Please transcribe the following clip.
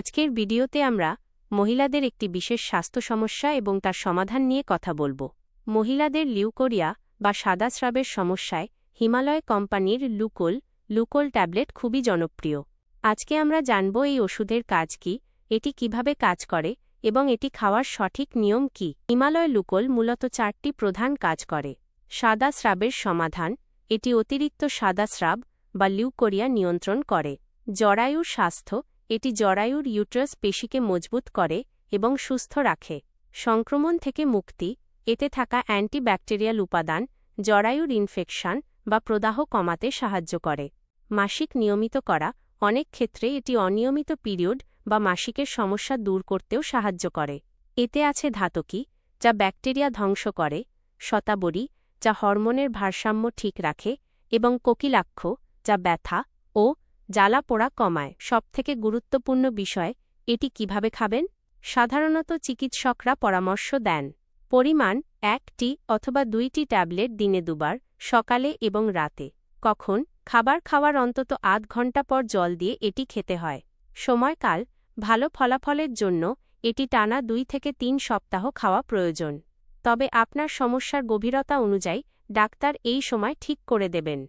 আজকের ভিডিওতে আমরা মহিলাদের একটি বিশেষ স্বাস্থ্য সমস্যা এবং তার সমাধান নিয়ে কথা বলব। মহিলাদের লিউকোরিয়া বা সাদা স্রাবের সমস্যায় হিমালয় কোম্পানির লুকোল লুকোল ট্যাবলেট খুবই জনপ্রিয়। আজকে আমরা জানব এই ওষুধের কাজ কি, এটি কীভাবে কাজ করে এবং এটি খাওয়ার সঠিক নিয়ম কি। হিমালয় লুকোল মূলত চারটি প্রধান কাজ করে। সাদা স্রাবের সমাধান, এটি অতিরিক্ত সাদা স্রাব বা লিউকোরিয়া নিয়ন্ত্রণ করে। জরায়ুর স্বাস্থ্য এটি জরায়ুর ইউট্রাস পেশিকে মজবুত করে এবং সুস্থ রাখে। সংক্রমণ থেকে মুক্তি, এতে থাকা অ্যান্টিব্যাকটেরিয়াল উপাদান, জরায়ুর ইনফেকশন বা প্রদাহ কমাতে সাহায্য করে। মাসিক নিয়মিত করা, অনেক ক্ষেত্রে এটি অনিয়মিত পিরিয়ড বা মাসিকের সমস্যা দূর করতেও সাহায্য করে। এতে আছে ধাতকি, যা ব্যাকটেরিয়া ধ্বংস করে, শতাবরী, যা হরমোনের ভারসাম্য ঠিক রাখে এবং কোকিলাক্ষ, যা ব্যথা ও জ্বালা পোড়া কমায়। সবথেকে গুরুত্বপূর্ণ বিষয়, এটি কীভাবে খাবেন? সাধারণত চিকিৎসকরা পরামর্শ দেন, পরিমাণ একটি অথবা দুইটি ট্যাবলেট দিনে দুবার, সকালে এবং রাতে। কখন? খাবার খাওয়ার অন্তত আধ ঘণ্টা পর জল দিয়ে এটি খেতে হয়। সময়কাল, ভালো ফলাফলের জন্য এটি টানা দুই থেকে তিন সপ্তাহ খাওয়া প্রয়োজন। তবে আপনার সমস্যার গভীরতা অনুযায়ী ডাক্তার এই সময় ঠিক করে দেবেন।